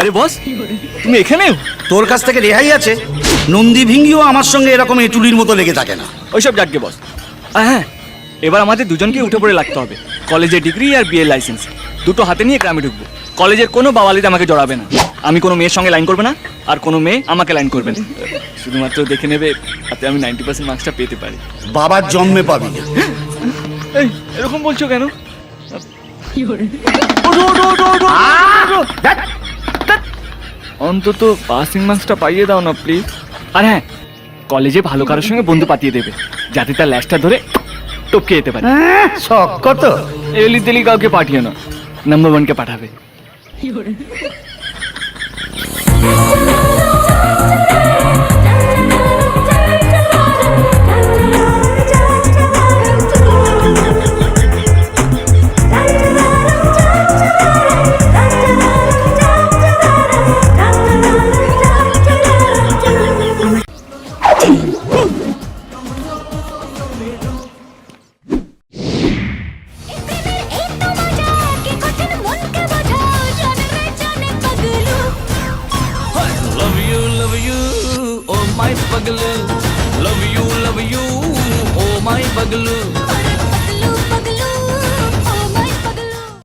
আরে বস তুমি এখানেও তোর কাছ থেকে রেহাই আছে। নন্দী ভিঙ্গিও আমার সঙ্গে এরকম এটুলির মতো লেগে থাকে না। ওইসব যাকে বস। হ্যাঁ এবার আমাদের দুজনকে উঠে পড়ে লাগতে হবে। কলেজের ডিগ্রি আর বিএর লাইসেন্স। দুটো হাতে নিয়ে গ্রামে ঢুকবো। কলেজের কোনো বাওয়ালিতে আমাকে জড়াবে না। আমি কোনো মেয়ের সঙ্গে লাইন করবে না আর কোনো মেয়ে আমাকে লাইন করবে না। শুধুমাত্র দেখে নেবে তাতে আমি নাইনটি পার্সেন্ট মার্কসটা পেতে পারি। বাবার জন্মে পাবি না। এই এরকম বলছো কেন? ওঠো, ওঠো, ওঠো, ওঠো, ওঠো, ওঠো। অন্তত পাসিং মার্কসটা পাইয়ে দাও না প্লিজ আর হ্যাঁ কলেজে ভালো কারোর সঙ্গে বন্ধু পাতিয়ে দেবে যাতে তার ল্যাশটা ধরে টপকে যেতে পারে। শখ কত? এলি তেলি কাউকে পাঠিও না নাম্বার ওয়ানকে পাঠাবে। My paglu. Love you, love you, oh my paglu.